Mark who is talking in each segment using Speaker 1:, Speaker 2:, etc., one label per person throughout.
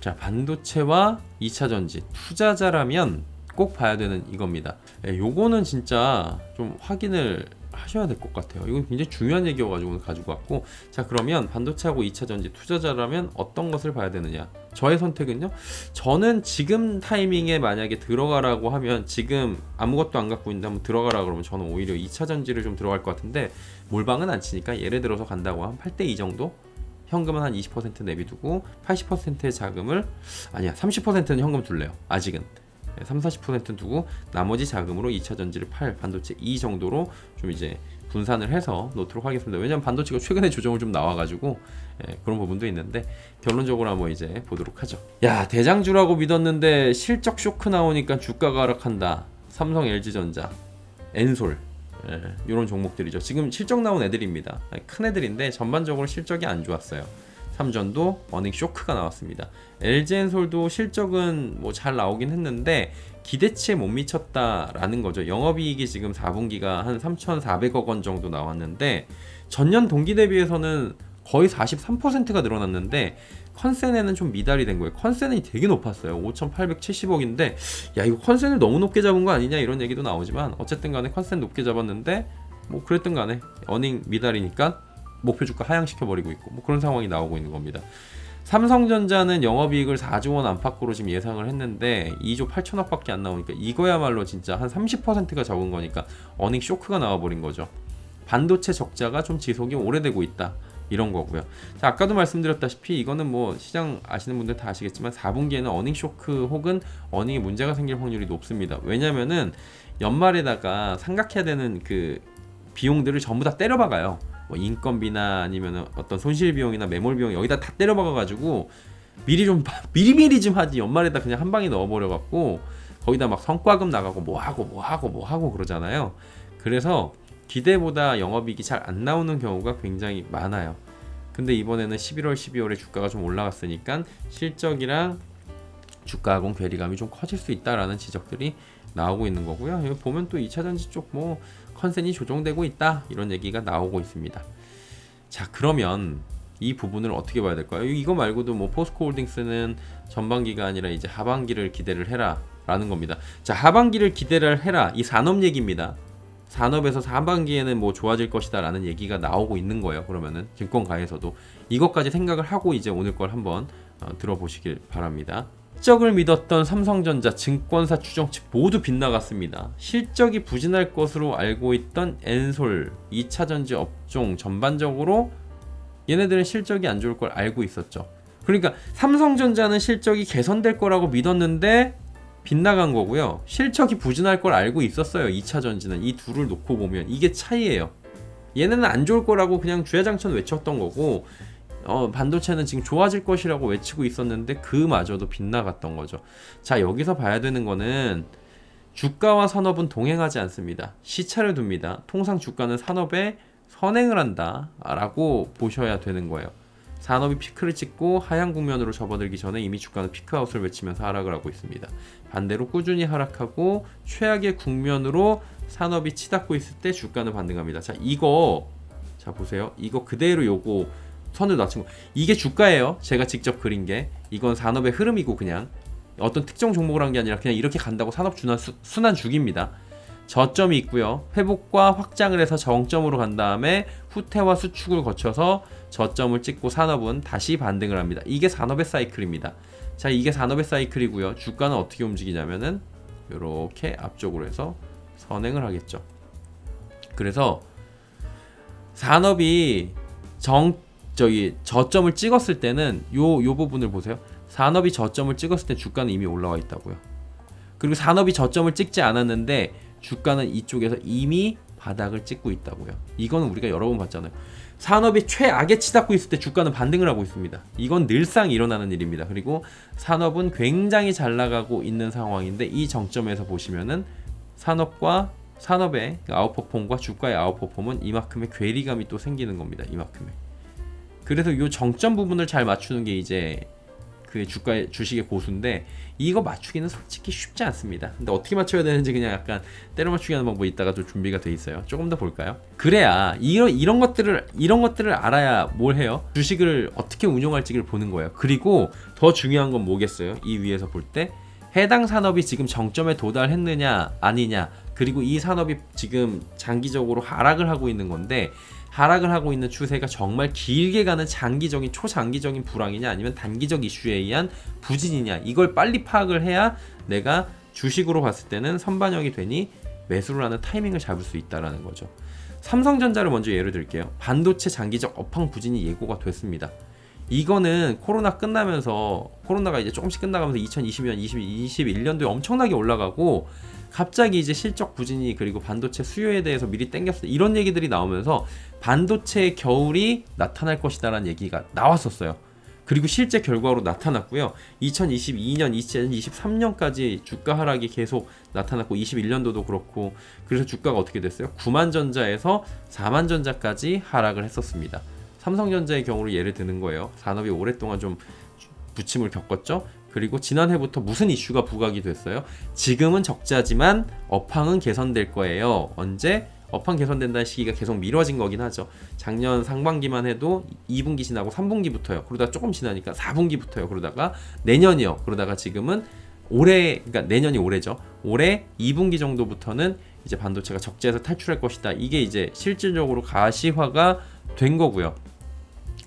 Speaker 1: 자, 반도체와 2차 전지 투자자라면 꼭 봐야 되는 이겁니다. 예, 요거는 진짜 좀 확인을 하셔야 될 것 같아요. 이거 굉장히 중요한 얘기여가지고 오늘 가지고 왔고, 자 그러면 반도체하고 2차 전지 투자자라면 어떤 것을 봐야 되느냐? 저의 선택은요. 저는 지금 타이밍에 만약에 들어가라고 하면 지금 아무것도 안 갖고 있는데 한번 들어가라 그러면 저는 오히려 2차 전지를 좀 들어갈 것 같은데 몰방은 안 치니까 예를 들어서 간다고 한 8대 2 정도 현금은 한 20% 내비두고 80%의 자금을 아니야 30%는 현금 둘래요 아직은 3, 40%는 두고 나머지 자금으로 2차 전지를 팔 반도체 2 정도로 좀 이제 분산을 해서 놓도록 하겠습니다. 왜냐하면 반도체가 최근에 조정을 좀 나와가지고 예, 그런 부분도 있는데 결론적으로 한번 이제 보도록 하죠. 야 대장주라고 믿었는데 실적 쇼크 나오니까 주가가 하락한다. 삼성, LG전자, 엔솔 예, 이런 종목들이죠. 지금 실적 나온 애들입니다. 큰 애들인데 전반적으로 실적이 안 좋았어요. 삼전도 어닝 쇼크가 나왔습니다. LG엔솔도 실적은 뭐 잘 나오긴 했는데 기대치에 못 미쳤다라는 거죠. 영업이익이 지금 4분기가 한 3,400억 원 정도 나왔는데 전년 동기 대비해서는 거의 43%가 늘어났는데 컨센에는 좀 미달이 된 거예요. 컨센이 되게 높았어요. 5,870억인데 야 이거 컨센을 너무 높게 잡은 거 아니냐 이런 얘기도 나오지만 어쨌든 간에 컨센 높게 잡았는데 뭐 그랬든 간에 어닝 미달이니까 목표 주가 하향시켜 버리고 있고 뭐 그런 상황이 나오고 있는 겁니다. 삼성전자는 영업이익을 4조 원 안팎으로 지금 예상을 했는데 2조 8천억밖에 안 나오니까 이거야말로 진짜 한 30%가 적은 거니까 어닝 쇼크가 나와버린 거죠. 반도체 적자가 좀 지속이 오래되고 있다. 이런 거고요. 자, 아까도 말씀드렸다시피 이거는 뭐 시장 아시는 분들 다 아시겠지만 4분기에는 어닝 쇼크 혹은 어닝에 문제가 생길 확률이 높습니다. 왜냐면은 연말에다가 삼각해야 되는 그 비용들을 전부 다 때려박아요. 뭐 인건비나 아니면 어떤 손실 비용이나 매몰 비용 여기다 다 때려박아 가지고 미리 좀 미리 미리 좀 하지 연말에다 그냥 한 방에 넣어버려 갖고 거기다 막 성과금 나가고 뭐 하고 뭐 하고 뭐 하고 그러잖아요. 그래서 기대보다 영업이익이 잘 안 나오는 경우가 굉장히 많아요. 근데 이번에는 11월, 12월에 주가가 좀 올라갔으니까 실적이랑 주가하고 괴리감이 좀 커질 수 있다라는 지적들이 나오고 있는 거고요. 보면 또 2차 전지 쪽 뭐 컨센이 조정되고 있다 이런 얘기가 나오고 있습니다. 자 그러면 이 부분을 어떻게 봐야 될까요? 이거 말고도 뭐 포스코 홀딩스는 전반기가 아니라 이제 하반기를 기대를 해라라는 겁니다. 자 하반기를 기대를 해라 이 산업 얘기입니다. 산업에서 하반기에는 뭐 좋아질 것이다라는 얘기가 나오고 있는 거예요. 그러면은 증권가에서도 이것까지 생각을 하고 이제 오늘 걸 한번 어, 들어보시길 바랍니다. 실적을 믿었던 삼성전자 증권사 추정치 모두 빗나갔습니다. 실적이 부진할 것으로 알고 있던 엔솔 2차 전지 업종 전반적으로 얘네들은 실적이 안 좋을 걸 알고 있었죠. 그러니까 삼성전자는 실적이 개선될 거라고 믿었는데 빗나간 거고요. 실적이 부진할 걸 알고 있었어요. 2차 전지는 이 둘을 놓고 보면 이게 차이예요. 얘네는 안 좋을 거라고 그냥 주야장천 외쳤던 거고 어, 반도체는 지금 좋아질 것이라고 외치고 있었는데 그마저도 빗나갔던 거죠. 자 여기서 봐야 되는 거는 주가와 산업은 동행하지 않습니다. 시차를 둡니다. 통상 주가는 산업에 선행을 한다라고 보셔야 되는 거예요. 산업이 피크를 찍고 하향 국면으로 접어들기 전에 이미 주가는 피크아웃을 외치면서 하락을 하고 있습니다. 반대로 꾸준히 하락하고 최악의 국면으로 산업이 치닫고 있을 때 주가는 반등합니다. 자, 이거 자 보세요. 이거 그대로 요거 선을 낮춘 거. 이게 주가예요. 제가 직접 그린 게. 이건 산업의 흐름이고 그냥 어떤 특정 종목을 한 게 아니라 그냥 이렇게 간다고 산업 순환, 순환 주기입니다. 저점이 있고요. 회복과 확장을 해서 정점으로 간 다음에 후퇴와 수축을 거쳐서 저점을 찍고 산업은 다시 반등을 합니다. 이게 산업의 사이클입니다. 자, 이게 산업의 사이클이고요. 주가는 어떻게 움직이냐면은 이렇게 앞쪽으로 해서 선행을 하겠죠. 그래서 산업이 정 저기 저점을 찍었을 때는 요 요 부분을 보세요. 산업이 저점을 찍었을 때 주가는 이미 올라와 있다고요. 그리고 산업이 저점을 찍지 않았는데 주가는 이쪽에서 이미 바닥을 찍고 있다고요. 이거는 우리가 여러 번 봤잖아요. 산업이 최악에 치닫고 있을 때 주가는 반등을 하고 있습니다. 이건 늘상 일어나는 일입니다. 그리고 산업은 굉장히 잘 나가고 있는 상황인데 이 정점에서 보시면은 산업과 산업의 아웃퍼폼과 주가의 아웃퍼폼은 이만큼의 괴리감이 또 생기는 겁니다. 이만큼의. 그래서 이 정점 부분을 잘 맞추는 게 이제 그 주가의 주식의 고수인데 이거 맞추기는 솔직히 쉽지 않습니다. 근데 어떻게 맞춰야 되는지 그냥 약간 때려 맞추기 하는 방법이 있다가 좀 준비가 돼 있어요. 조금 더 볼까요? 그래야 이런 이런 것들을 이런 것들을 알아야 뭘 해요? 주식을 어떻게 운용할지를 보는 거예요. 그리고 더 중요한 건 뭐겠어요? 이 위에서 볼 때 해당 산업이 지금 정점에 도달했느냐 아니냐 그리고 이 산업이 지금 장기적으로 하락을 하고 있는 건데 하락을 하고 있는 추세가 정말 길게 가는 장기적인 초장기적인 불황이냐 아니면 단기적 이슈에 의한 부진이냐 이걸 빨리 파악을 해야 내가 주식으로 봤을 때는 선반영이 되니 매수를 하는 타이밍을 잡을 수 있다라는 거죠. 삼성전자를 먼저 예를 들게요. 반도체 장기적 업황 부진이 예고가 됐습니다. 이거는 코로나 끝나면서 코로나가 이제 조금씩 끝나가면서 2020년, 2021년도에 엄청나게 올라가고 갑자기 이제 실적 부진이 그리고 반도체 수요에 대해서 미리 땡겼어 이런 얘기들이 나오면서 반도체 겨울이 나타날 것이다라는 얘기가 나왔었어요. 그리고 실제 결과로 나타났고요. 2022년, 2023년까지 주가 하락이 계속 나타났고 21년도도 그렇고 그래서 주가가 어떻게 됐어요? 9만 전자에서 4만 전자까지 하락을 했었습니다. 삼성전자의 경우를 예를 드는 거예요. 산업이 오랫동안 좀 부침을 겪었죠. 그리고 지난해부터 무슨 이슈가 부각이 됐어요? 지금은 적자지만 업황은 개선될 거예요. 언제? 업황 개선된다는 시기가 계속 미뤄진 거긴 하죠. 작년 상반기만 해도 2분기 지나고 3분기부터요. 그러다가 조금 지나니까 4분기부터요. 그러다가 내년이요. 그러다가 지금은 올해 그러니까 내년이 올해죠. 올해 2분기 정도부터는 이제 반도체가 적자에서 탈출할 것이다. 이게 이제 실질적으로 가시화가 된 거고요.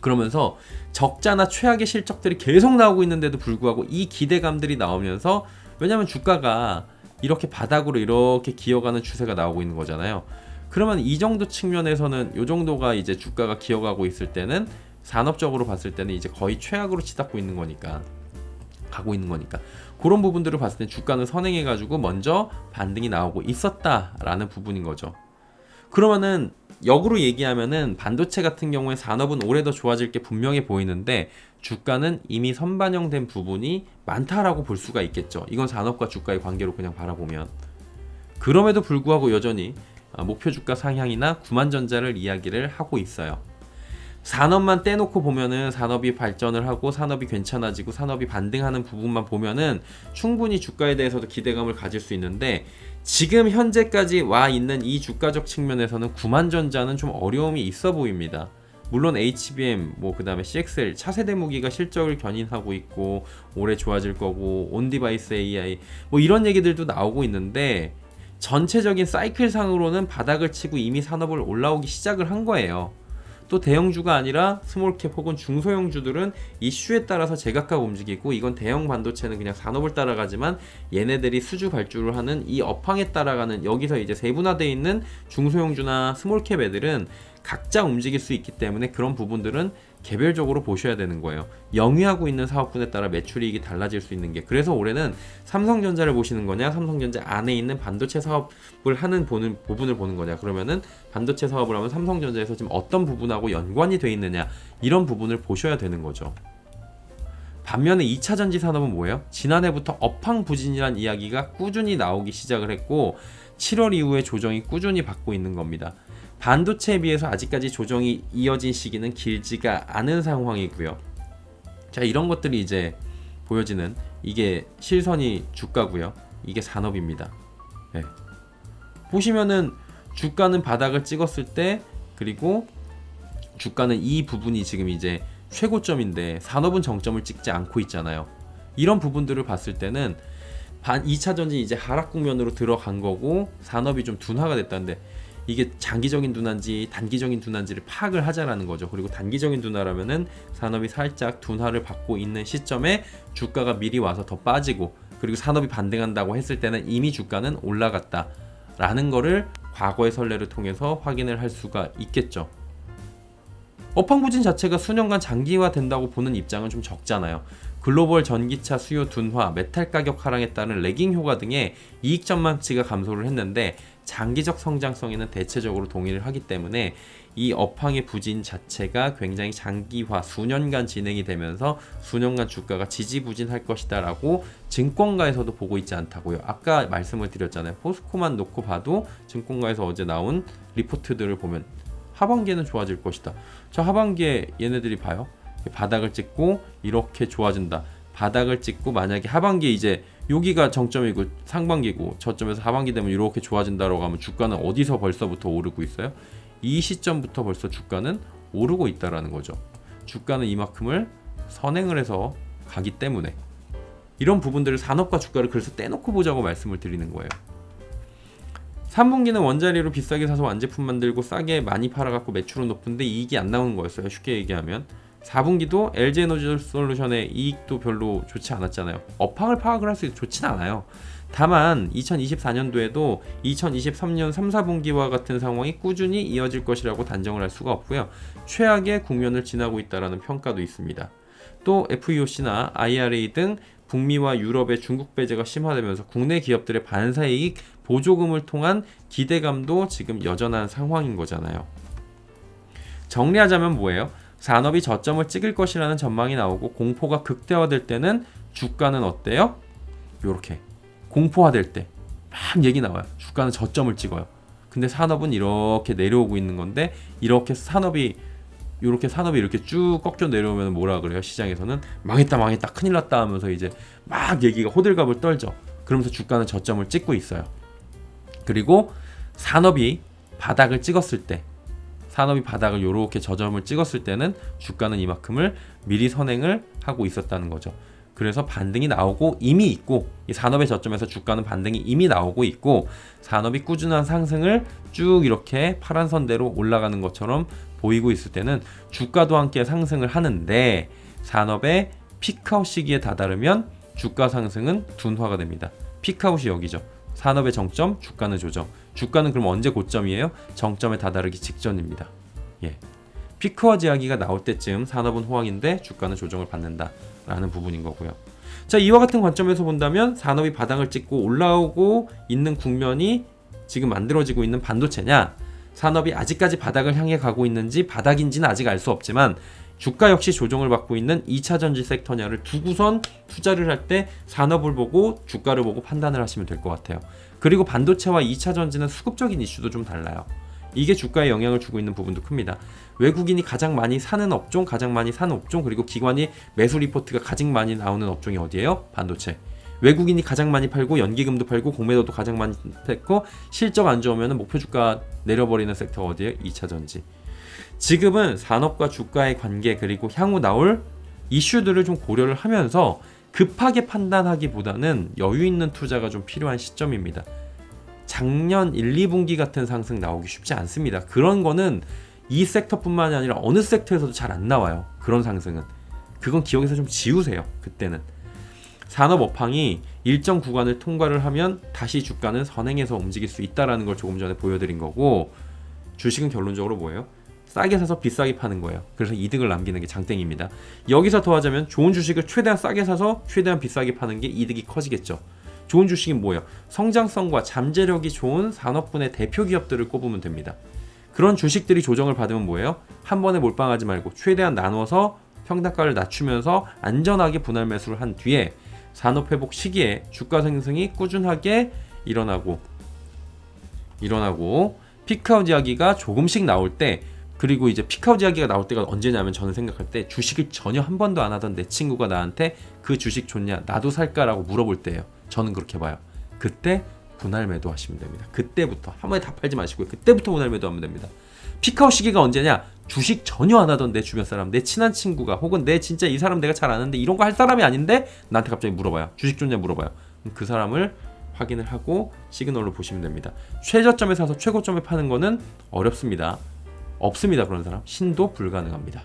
Speaker 1: 그러면서 적자나 최악의 실적들이 계속 나오고 있는데도 불구하고 이 기대감들이 나오면서 왜냐하면 주가가 이렇게 바닥으로 이렇게 기어가는 추세가 나오고 있는 거잖아요. 그러면 이 정도 측면에서는 이 정도가 이제 주가가 기어가고 있을 때는 산업적으로 봤을 때는 이제 거의 최악으로 치닫고 있는 거니까 가고 있는 거니까 그런 부분들을 봤을 때 주가는 선행해 가지고 먼저 반등이 나오고 있었다라는 부분인 거죠. 그러면은 역으로 얘기하면은 반도체 같은 경우에 산업은 올해 더 좋아질 게 분명해 보이는데 주가는 이미 선반영된 부분이 많다라고 볼 수가 있겠죠. 이건 산업과 주가의 관계로 그냥 바라보면 그럼에도 불구하고 여전히 아, 목표 주가 상향이나 구만전자를 이야기를 하고 있어요. 산업만 떼놓고 보면은 산업이 발전을 하고 산업이 괜찮아지고 산업이 반등하는 부분만 보면은 충분히 주가에 대해서도 기대감을 가질 수 있는데 지금 현재까지 와 있는 이 주가적 측면에서는 구만전자는 좀 어려움이 있어 보입니다. 물론 HBM 뭐 그다음에 CXL 차세대 무기가 실적을 견인하고 있고 올해 좋아질 거고 온디바이스 AI 뭐 이런 얘기들도 나오고 있는데 전체적인 사이클상으로는 바닥을 치고 이미 산업을 올라오기 시작을 한 거예요. 또 대형주가 아니라 스몰캡 혹은 중소형주들은 이슈에 따라서 제각각 움직이고 이건 대형 반도체는 그냥 산업을 따라가지만 얘네들이 수주 발주를 하는 이 업황에 따라가는 여기서 이제 세분화되어 있는 중소형주나 스몰캡 애들은 각자 움직일 수 있기 때문에 그런 부분들은 개별적으로 보셔야 되는 거예요. 영위하고 있는 사업군에 따라 매출이익이 달라질 수 있는 게 그래서 올해는 삼성전자를 보시는 거냐, 삼성전자 안에 있는 반도체 사업을 하는 보는 부분을 보는 거냐. 그러면은 반도체 사업을 하면 삼성전자에서 지금 어떤 부분하고 연관이 돼 있느냐 이런 부분을 보셔야 되는 거죠. 반면에 2차 전지 산업은 뭐예요? 지난해부터 업황 부진이란 이야기가 꾸준히 나오기 시작을 했고 7월 이후에 조정이 꾸준히 받고 있는 겁니다. 반도체에 비해서 아직까지 조정이 이어진 시기는 길지가 않은 상황이고요. 자, 이런 것들이 이제 보여지는 이게 실선이 주가고요. 이게 산업입니다. 네. 보시면은 주가는 바닥을 찍었을 때 그리고 주가는 이 부분이 지금 이제 최고점인데 산업은 정점을 찍지 않고 있잖아요. 이런 부분들을 봤을 때는 반 2차 전지 이제 하락 국면으로 들어간 거고 산업이 좀 둔화가 됐다는데 이게 장기적인 둔화인지 단기적인 둔화인지를 파악을 하자라는 거죠. 그리고 단기적인 둔화라면은 산업이 살짝 둔화를 받고 있는 시점에 주가가 미리 와서 더 빠지고 그리고 산업이 반등한다고 했을 때는 이미 주가는 올라갔다 라는 거를 과거의 선례를 통해서 확인을 할 수가 있겠죠. 업황부진 자체가 수년간 장기화된다고 보는 입장은 좀 적잖아요. 글로벌 전기차 수요 둔화, 메탈 가격 하락에 따른 레깅 효과 등의 이익 전망치가 감소를 했는데 장기적 성장성에는 대체적으로 동의를 하기 때문에 이 업황의 부진 자체가 굉장히 장기화 수년간 진행이 되면서 수년간 주가가 지지부진할 것이다라고 증권가에서도 보고 있지 않다고요. 아까 말씀을 드렸잖아요. 포스코만 놓고 봐도 증권가에서 어제 나온 리포트들을 보면 하반기에는 좋아질 것이다. 저 하반기에 얘네들이 봐요. 바닥을 찍고 이렇게 좋아진다. 바닥을 찍고 만약에 하반기 이제 여기가 정점이고 상반기고 저점에서 하반기 되면 이렇게 좋아진다고 하면 주가는 어디서 벌써부터 오르고 있어요? 이 시점부터 벌써 주가는 오르고 있다라는 거죠. 주가는 이만큼을 선행을 해서 가기 때문에 이런 부분들을 산업과 주가를 그래서 떼놓고 보자고 말씀을 드리는 거예요. 3분기는 원자리로 비싸게 사서 완제품 만들고 싸게 많이 팔아갖고 매출은 높은데 이익이 안 나오는 거였어요. 쉽게 얘기하면 4분기도 LG 에너지 솔루션의 이익도 별로 좋지 않았잖아요. 업황을 파악을 할 수 좋진 않아요. 다만 2024년도에도 2023년 3, 4분기와 같은 상황이 꾸준히 이어질 것이라고 단정을 할 수가 없고요. 최악의 국면을 지나고 있다라는 평가도 있습니다. 또 FEOC나 IRA 등 북미와 유럽의 중국 배제가 심화되면서 국내 기업들의 반사이익 보조금을 통한 기대감도 지금 여전한 상황인 거잖아요. 정리하자면 뭐예요? 산업이 저점을 찍을 것이라는 전망이 나오고 공포가 극대화될 때는 주가는 어때요? 요렇게 공포화될 때 막 얘기 나와요. 주가는 저점을 찍어요. 근데 산업은 이렇게 내려오고 있는 건데 이렇게 산업이 이렇게 산업이 이렇게 쭉 꺾여 내려오면 뭐라 그래요? 시장에서는 망했다 망했다 큰일 났다 하면서 이제 막 얘기가 호들갑을 떨죠. 그러면서 주가는 저점을 찍고 있어요. 그리고 산업이 바닥을 찍었을 때 산업이 바닥을 이렇게 저점을 찍었을 때는 주가는 이만큼을 미리 선행을 하고 있었다는 거죠. 그래서 반등이 나오고 이미 있고 이 산업의 저점에서 주가는 반등이 이미 나오고 있고 산업이 꾸준한 상승을 쭉 이렇게 파란 선대로 올라가는 것처럼 보이고 있을 때는 주가도 함께 상승을 하는데 산업의 피크아웃 시기에 다다르면 주가 상승은 둔화가 됩니다. 피크아웃이 여기죠. 산업의 정점, 주가는 조정. 주가는 그럼 언제 고점이에요? 정점에 다다르기 직전입니다. 예. 피크와 지하기가 나올 때쯤 산업은 호황인데 주가는 조정을 받는다라는 부분인 거고요. 자, 이와 같은 관점에서 본다면 산업이 바닥을 찍고 올라오고 있는 국면이 지금 만들어지고 있는 반도체냐? 산업이 아직까지 바닥을 향해 가고 있는지 바닥인지는 아직 알 수 없지만 주가 역시 조정을 받고 있는 2차 전지 섹터냐를 두고선 투자를 할 때 산업을 보고 주가를 보고 판단을 하시면 될 것 같아요. 그리고 반도체와 2차 전지는 수급적인 이슈도 좀 달라요. 이게 주가에 영향을 주고 있는 부분도 큽니다. 외국인이 가장 많이 사는 업종, 가장 많이 사는 업종, 그리고 기관이 매수 리포트가 가장 많이 나오는 업종이 어디예요? 반도체. 외국인이 가장 많이 팔고 연기금도 팔고 공매도도 가장 많이 팔고 실적 안 좋으면 목표 주가 내려버리는 섹터가 어디예요? 2차 전지. 지금은 산업과 주가의 관계 그리고 향후 나올 이슈들을 좀 고려를 하면서 급하게 판단하기보다는 여유 있는 투자가 좀 필요한 시점입니다. 작년 1, 2분기 같은 상승 나오기 쉽지 않습니다. 그런 거는 이 섹터뿐만이 아니라 어느 섹터에서도 잘 안 나와요. 그런 상승은. 그건 기억에서 좀 지우세요. 그때는. 산업 업황이 일정 구간을 통과를 하면 다시 주가는 선행해서 움직일 수 있다라는 걸 조금 전에 보여드린 거고 주식은 결론적으로 뭐예요? 싸게 사서 비싸게 파는 거예요. 그래서 이득을 남기는 게 장땡입니다. 여기서 더하자면 좋은 주식을 최대한 싸게 사서 최대한 비싸게 파는 게 이득이 커지겠죠. 좋은 주식이 뭐예요? 성장성과 잠재력이 좋은 산업군의 대표 기업들을 꼽으면 됩니다. 그런 주식들이 조정을 받으면 뭐예요? 한 번에 몰빵하지 말고 최대한 나눠서 평단가를 낮추면서 안전하게 분할 매수를 한 뒤에 산업 회복 시기에 주가 상승이 꾸준하게 일어나고 일어나고 피크아웃 이야기가 조금씩 나올 때 그리고 이제 피크아웃 이야기가 나올 때가 언제냐면 저는 생각할 때 주식을 전혀 한 번도 안 하던 내 친구가 나한테 그 주식 좋냐 나도 살까라고 물어볼 때예요. 저는 그렇게 봐요. 그때 분할 매도 하시면 됩니다. 그때부터 한 번에 다 팔지 마시고요. 그때부터 분할 매도 하면 됩니다. 피크아웃 시기가 언제냐? 주식 전혀 안 하던 내 주변 사람, 내 친한 친구가 혹은 내 진짜 이 사람 내가 잘 아는데 이런 거 할 사람이 아닌데 나한테 갑자기 물어봐요. 주식 좋냐 물어봐요. 그 사람을 확인을 하고 시그널로 보시면 됩니다. 최저점에 사서 최고점에 파는 거는 어렵습니다. 없습니다. 그런 사람. 신도 불가능합니다.